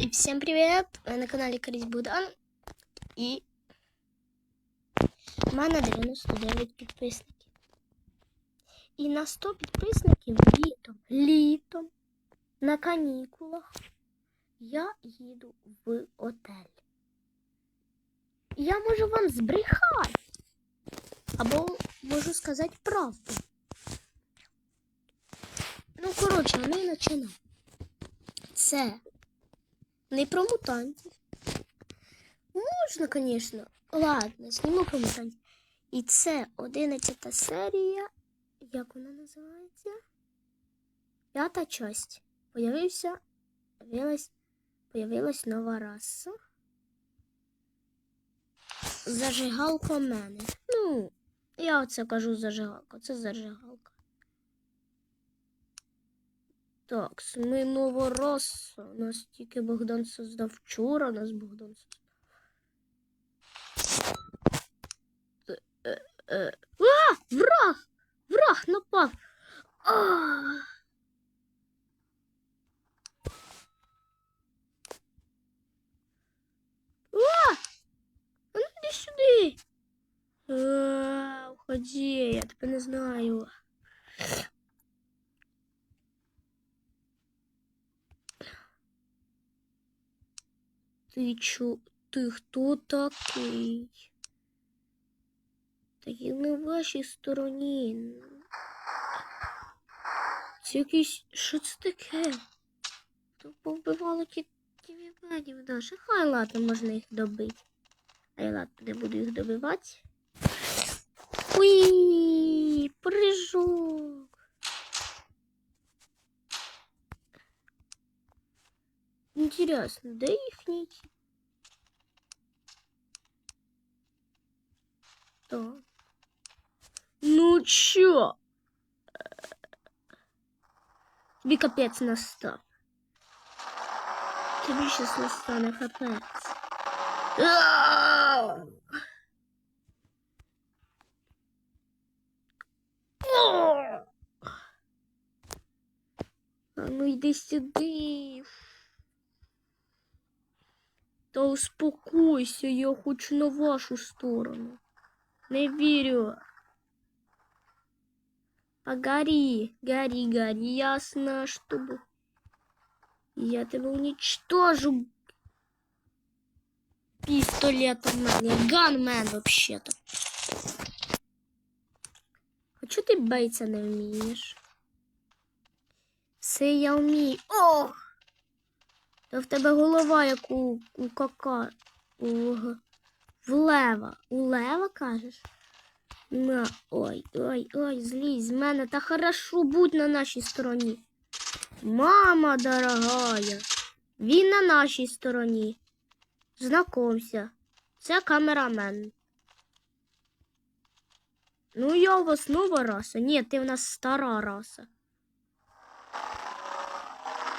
И всем привет! Ви на каналі Карісь Будан. І в мене 99 підписників. І на 100 підписників літом, літом на канікулах я їду в отель. Я можу вам збрехати. Або можу сказати правду. Ну, коротше, ми починаємо. Це не про мутантів. Можна, звісно. Ладно, зніму про мутантів. І це 11 серія. Як вона називається? П'ята часть. Появився. Появилась, появилась нова раса. Зажигалка в мене. Ну, я оце кажу зажигалка. Це зажигалка. Так, ми нова раса. Нас тільки Богдан создав вчора, нас Богдан создав. Е, е, е. А! Враг! Враг напав! А! А! Ну іди сюди! А, уходи, я тебе не знаю. Ти чо? Ти хто такий? Та я на вашій стороні. Це якийсь. Що це таке? То повбивало ті тівібанів наші. Хай ладно, можна їх добити. А я ладно, не буду їх добивати. Уй, прыжок. Интересно, да їхній? Так. Ну чё? Тобі капець настав. Тобі щас настане капець. Ау! О! А ну йди сюди. Та успокойся, я хочу на вашу сторону. Не вірю. А гори, гори, гори, ясно, чтобы я тебя уничтожу пистолетом, я ганмен вообще-то. А чого ти бейця не вмієш? Все я вмію. Ох! Та в тебе голова, як у, у кака. У, г- в лева. У лева кажеш? На, ой, ой, ой, злізь з мене. Та хорошо будь на нашій стороні. Мама дорогая, він на нашій стороні. Знакомся. Це камерамен. Ну, я у вас нова раса. Ні, ти в нас стара раса.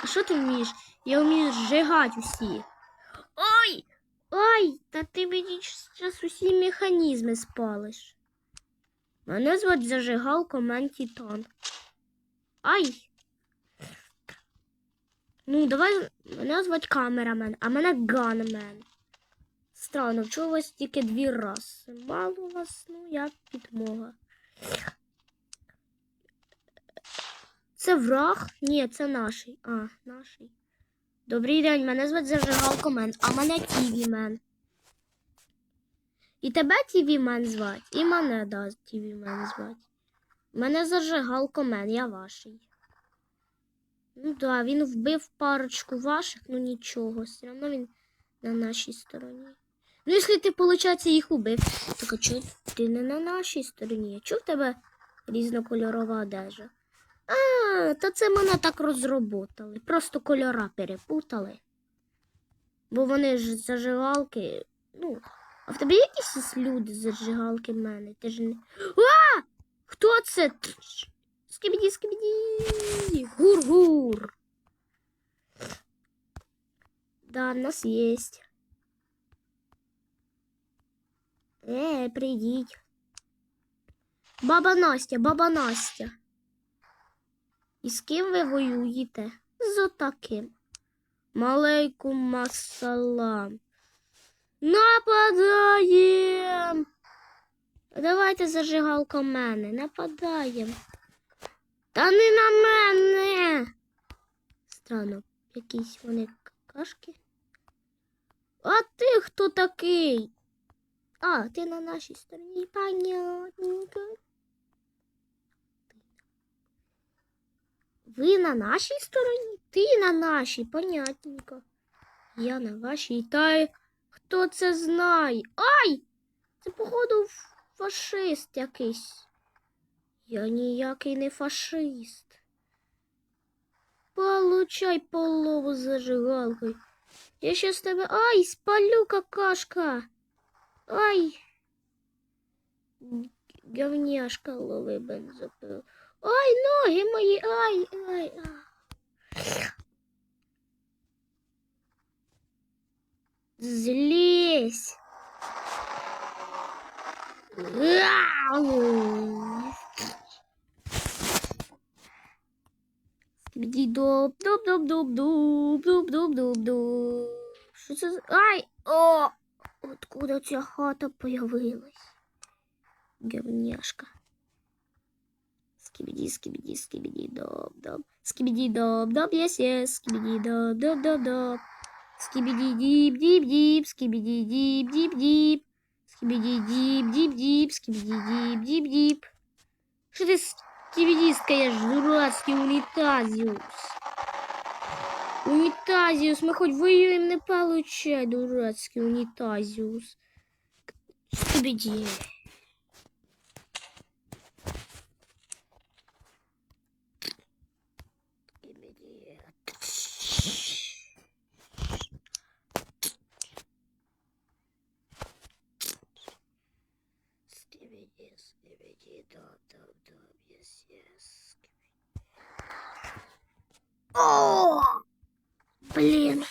А що ти вмієш? Я вмію зжигати усі. Ой! Ой! Та ти мені зараз усі механізми спалиш. Мене звуть зажигалка Мен Титан. Ай! Ну, давай мене звуть камерамен, а мене ганмен. Странно, чого у вас тільки дві раси? Мало вас, ну, я підмога. Це враг? Ні, це наший. А, наший. Добрий день, мене звуть Зажигалко Мен, а мене Тіві Мен. І тебе Тіві Мен звать, і мене да, Тіві Мен звать. Мене Зажигалко Мен, я ваший. Ну да, він вбив парочку ваших, ну нічого, все одно він на нашій стороні. Ну, якщо ти, виходить, їх убив, так а чого ти не на нашій стороні? Чого в тебе різнокольорова одежа? А, та це мене так розроботали. Просто кольора перепутали. Бо вони ж зажигалки. Ну, а в тебе є якісь люди зажигалки в мене? Ти ж не. А! Хто це? Скибіді, скибіді. Гур-гур. Да, нас есть. Э, придіть. Баба Настя, баба Настя. І з ким ви воюєте? З отаким. Малейкум ассалам. Нападаєм. Давайте зажигалка мене. Нападаєм. Та не на мене. Странно, якісь вони какашки. А ти хто такий? А, ти на нашій стороні. Понятненько. Ви на нашій стороні? Ти на нашій, понятненько. Я на вашій. Та хто це знає? Ай! Це, походу, фашист якийсь. Я ніякий не фашист. Получай полову зажигалкою. Я щас тебе. Ай, спалю какашка. Ай. Говняшка лови бензопил. Ай, ноги мої, ай, ай, ай. Злізь. Ау. Скибіді доп, доп, доп, доп, доп, доп, доп, доп, доп. Що це? за- Ай! О! Откуда ця хата появилась? Говняшка. Скибиди, скибиди, скибиди, доп, доп. Скибиди, доп, доп, yes, yes. Скибиди, доп, доп, доп, доп. Скибиди, дип, дип, дип. Скибиди, дип, дип, дип. Скибиди, дип, дип, дип. Скибиди, дип, дип, дип. Что ты скибидискаешь, дурацкий унитазиус? Унитазиус, мы хоть воюем, не получай, дурацкий унитазиус. Скибиди. О! Блин.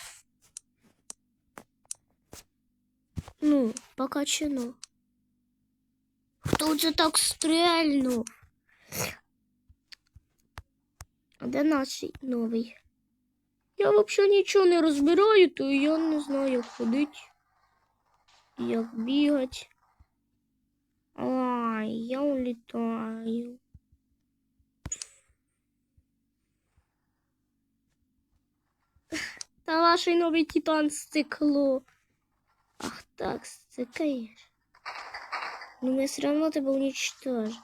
Ну, покачено. Хто це так стрельнув? Де наш новий? Я взагалі нічого не розбираю, то я не знаю, як ходити, як бігати. Ай, я улітаю. Та ваш новий титан стекло. Ах так, стикаєш. Ну ми все равно тебе уничтожим.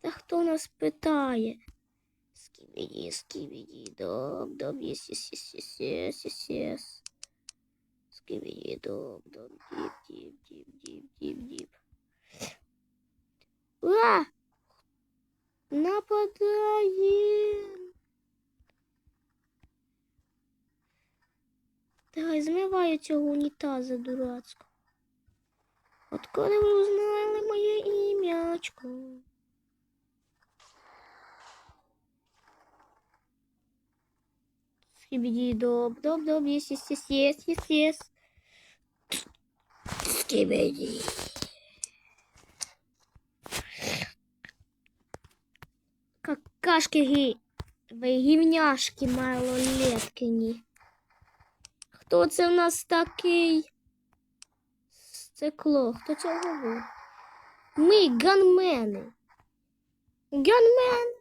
Та хто нас питає? Скибіді, скибіді, доб, доб, єс, єс, єс, єс, єс, єс, єс. Скибіді, доб, доб, діп, діп, діп, діп, діп, діп. А! Нападає. Давай змиваю цього унітаза дурацького. От коли ви узнали моє ім'ячко. Скибіді доб, доб, доб, єс, єс, єс, єс, єс, єс. Скибіді. Какашки ги, ви гівняшки малолеткині. Хто це в нас такий? Стекло. Хто це говорить? Ми ганмени. Ганмен.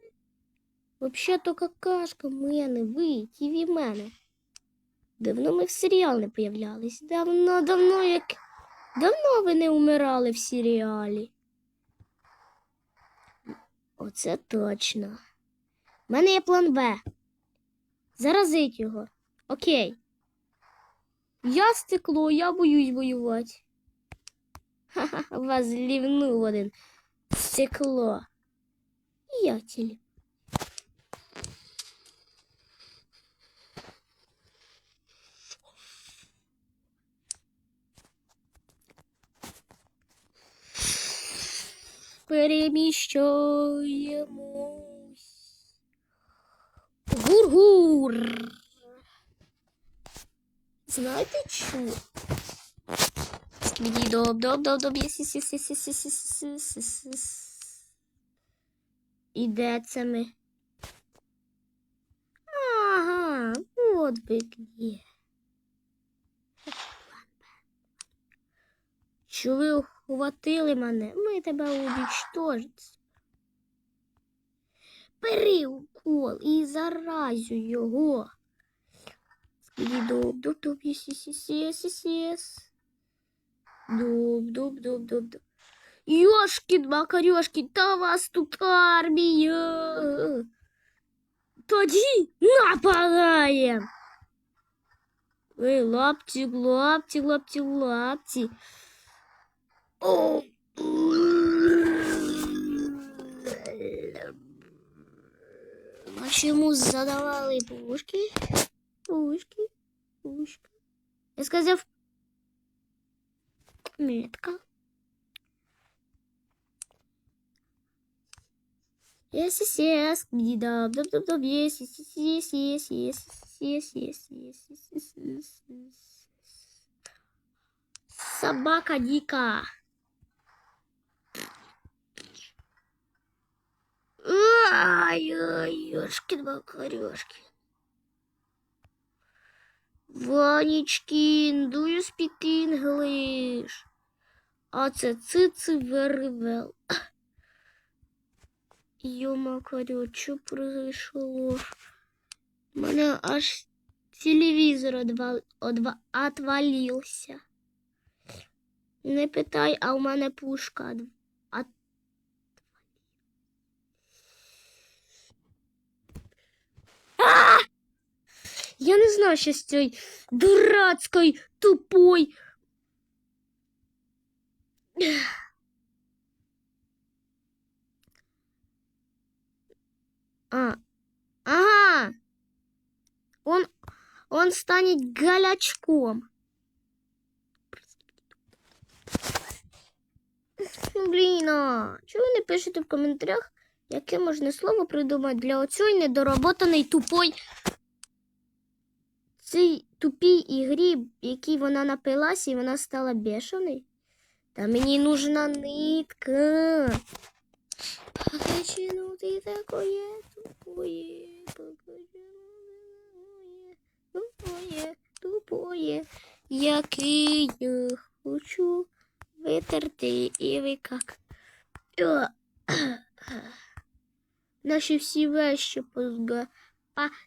Взагалі-то какашка мене, ви, тіві мене. Давно ми в серіал не появлялись. Давно, давно як. Давно ви не умирали в серіалі. Оце точно. У мене є план Б. Заразить його. Окей. Я стекло, я боюсь воювати. Ха-ха, вас злівнув один. Стекло. Я тілі. Переміщуємось. Гур-гур. Знаєте чу? Мені доб доб доб доб І де це ми? Ага, от ви є. Що ви ухватили мене? Ми тебе унічтожить. Бери укол і заразю його. Дуб, дуб, дуб, yes, yes, yes, yes, yes. Дуб, дуб, дуб, дуб, дуб. Ёшкин макарёшкин, да вас тут армия! Поди, нападаем! Эй, лапти, лапти, лапти, лапти. О! Почему задавали пушки? Пушки, пушки. Я сказав метка. Yes, yes, yes. Даб, даб, даб, даб, yes, yes, yes, yes, yes, yes, yes, yes, yes, yes. Собака дика. Ай, ёшкин макарёшкин. Ванечкин, do you speak? А це цици very well. Ё-макарё, что произошло? У меня аж телевизор отвал... отва- отвалился. Не питай, а у мене пушка. од- от- А! Я не знаю, що з цією дурацькою, тупой. А, ага. Он, он станет голячком. Ну, блін, а чого ви не пишете в коментарях, яке можна слово придумати для оцій недоработаної тупой цій тупій ігрі, якій вона напилась і вона стала бешеною? Та мені нужна нитка. Почему ты такое тупое? Почему тупое, тупое, який я хочу витерти і ви как. Наші всі вещи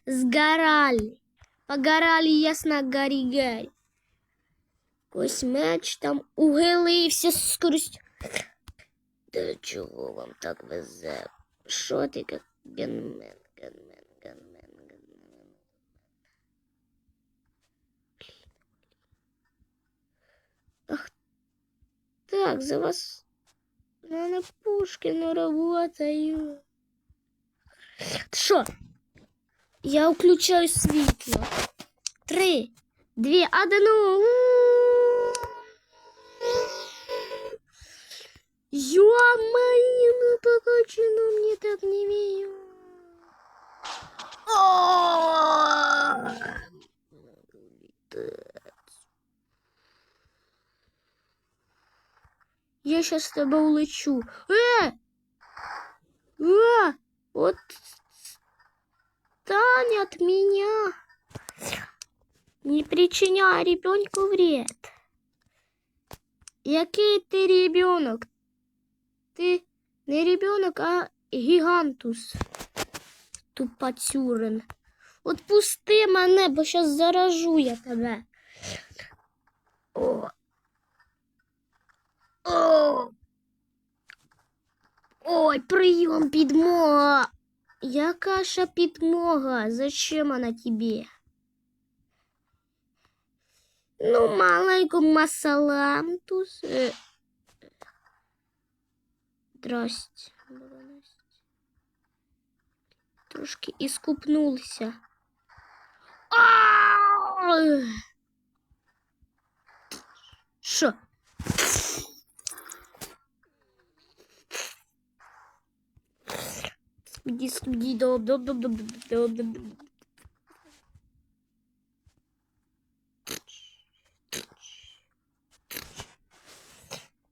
позгорали. Погорали ясно гарі-гарі. Ось меч там угилився з скоростю. Да чого вам так везе? Що ти як ганмен, ганмен, ганмен, ганмен? Ах, так, за вас на Пушкину работаю. Що? Я включаю світло. Три, дві, одну. Ё-моё, ну покачину мне так не верю. Я сейчас с тобой улечу. Э! Э! Вот меня. Не причиняй ребенку вред. Який ти ребенок? Ти не ребенок, а гігантус. Тупацюрин. Отпусти мене, бо щас заражу я тебе. О. О. Ой, прийом підмога. Яка ще підмога? Зачем вона тобі? Ну, маленькому масалам тус. Е, Здрасте. Трошки іскупнулися. Ай! Що?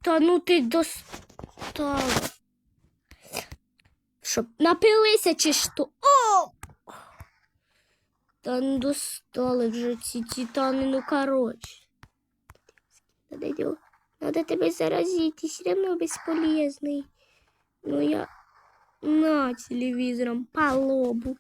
Та ну ти достала. Щоб напилися чи що? О! Та не достали вже ці титани, ну коротше. Надо, тебе заразити, все равно безполезный. Ну я на телевизором по лобу.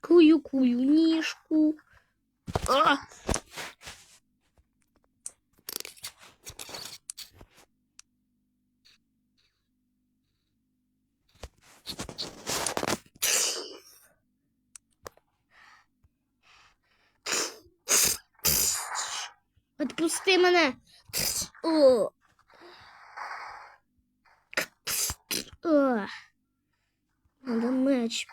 Кую-кую ніжку. А! Отпусти мене. О. О. Надо меч.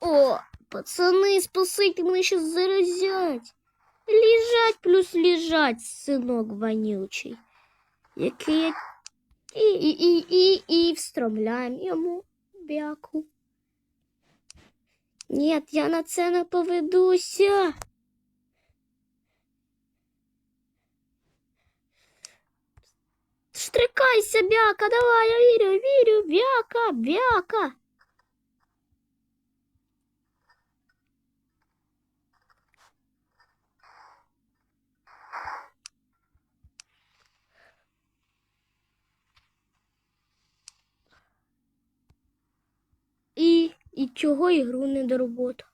О, пацани, спасайте, мене ще заразять. Лежать плюс лежать, синок вонючий. Який я... І, і, і, і, і встромляємо йому бяку. Ні, я на це не поведуся. Штрикайся, бяка, давай, я вірю, вірю, бяка, бяка. І, і чого ігру не до роботи?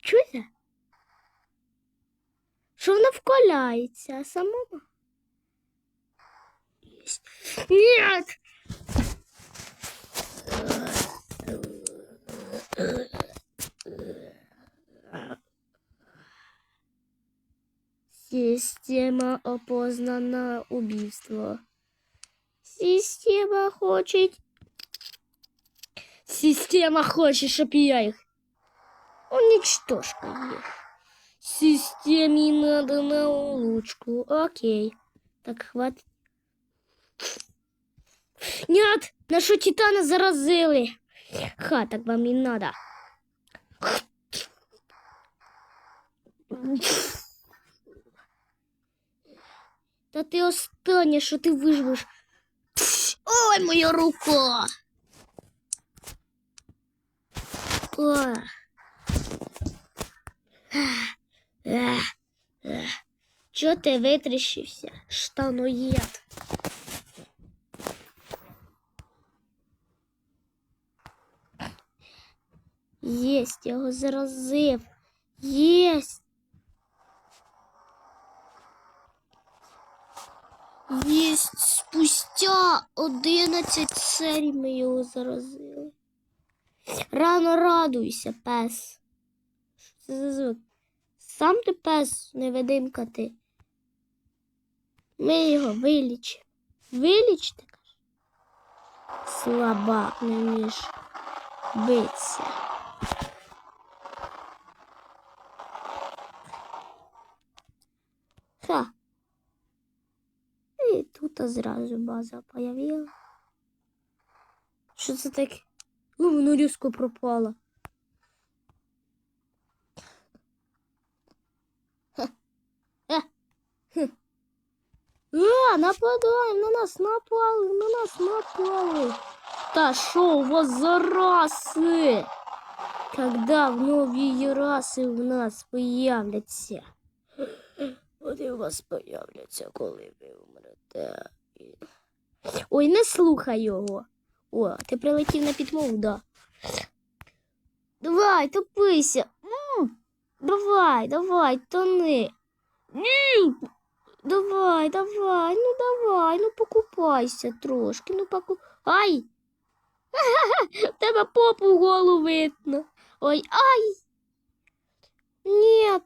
Чуєте? Що вона вколяється, а самому? Нет! Система опознана убийство. Система хочет Система хочет, щоб я их уничтожила их. Системе надо на улучку. Окей. Так, хватит. Нет, нашу титана заразили. Ха, так вам не надо. Та ти останнє, що ти виживеш. Ой, моя рука. О. Чого ти витріщився? Штаноєд. Єсть, його заразив. Єсть. Єсть. Спустя 11 серій ми його заразили. Рано радуйся, пес. Що це за звук? Сам ти пес, невидимка ти. Ми його вилічимо. Вилічити, каже. Слабак, не вмієш битися. Ха. І тут зразу база появила. Що це таке? О, воно різко пропало. Ха. Е. А, нападаем, на нас напали, на нас напали. Та що у вас за раси? Когда в нові раси в нас появляться? Вони у вас появляться, коли ви умрете. Ой, не слухай його. О, ти прилетів на підмогу, да. Давай, топися. М, Давай, давай, тони. Ні. Давай, давай, ну давай, ну покупайся трошки, ну поку. Ай! В тебе попу голу видно. Ой, ай! Нет.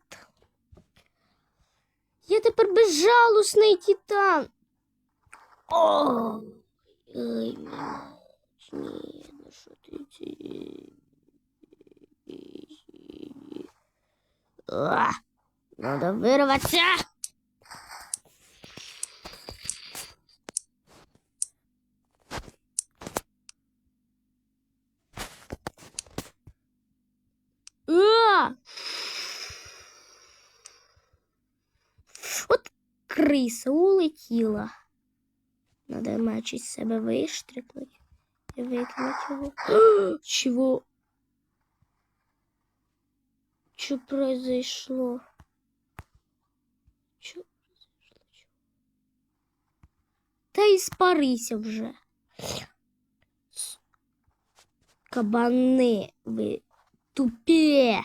Я тепер безжалосний титан. О! Ой, Ні, ну що ти ці. О, надо вырваться! вирватися. Вот крыса улетела. Надо меч із себе виштрикнути. І викинути його. Чого? Що произошло? Що произошло? Чого? Та й спарися вже. С- Кабани ви тупі.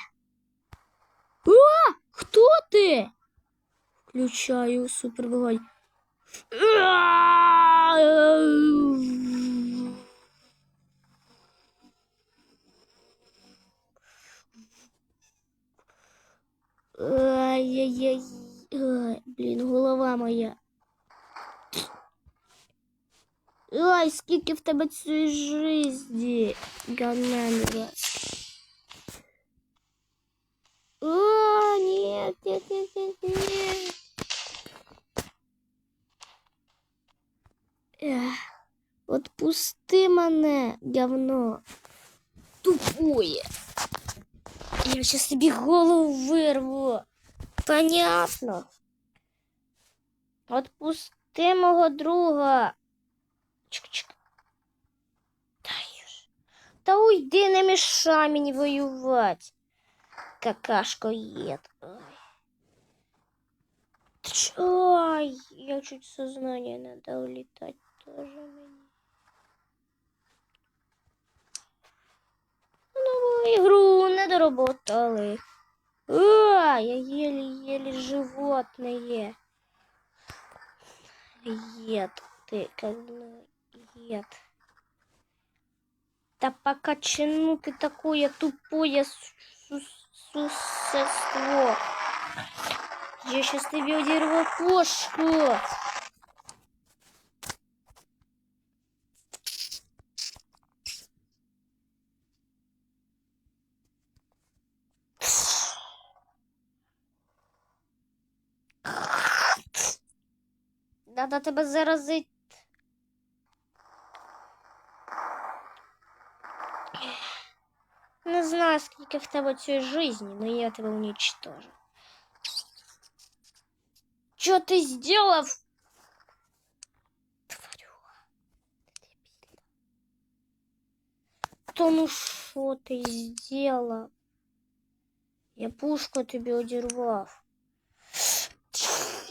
А! Хто ти? Включаю супер Ай-яй-яй. Ай, Блін, голова моя. Ай, скільки в тебе цієї жизни, Ганнаміра. О, нет, нет, нет, нет, нет. Ех, Отпусти мене, говно. Тупое. Я сейчас тебе голову вырву. Понятно. Отпусти мого друга. Чик-чик. Даєш. Та уйди, не мішай мені воювати. Какашко ед. Ой. Ты ч- Ой, я чуть сознание надо улетать тоже мне. Нову игру не доработали. А, я еле-еле животное. Ед ты, как бы, ед. Да пока чину ты такое тупое су- су- существо. Я сейчас тебе удерву кошку. Надо тебе заразить. Не знаю, скільки в тебе цієї жизни, но я тебе уничтожу. Что ты сделал? Тварюга. Ты дебильна. То ну что ты сделал? Я пушку тебе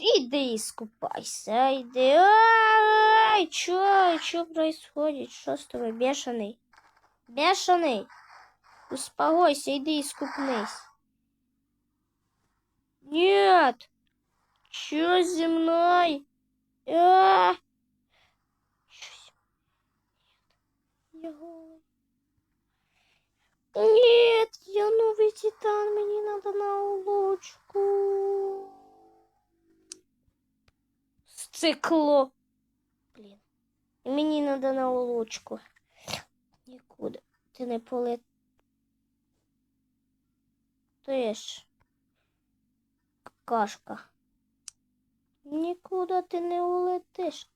одервав. Иди искупайся, иди. Ай, чё, чё происходит? Что с тобой, бешеный? Бешеный? Успокойся, иди искупнись. Нет! Чё земной? А! Чё земной? Нет. Я голый. Нет, я новый титан, мне надо на улочку. Стекло. Блін. Мені надо на улочку. Нікуди. Ти не полетиш. Какашка. Нікуди ти не улетиш.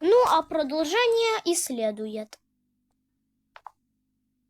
Ну, а продолжение и следует.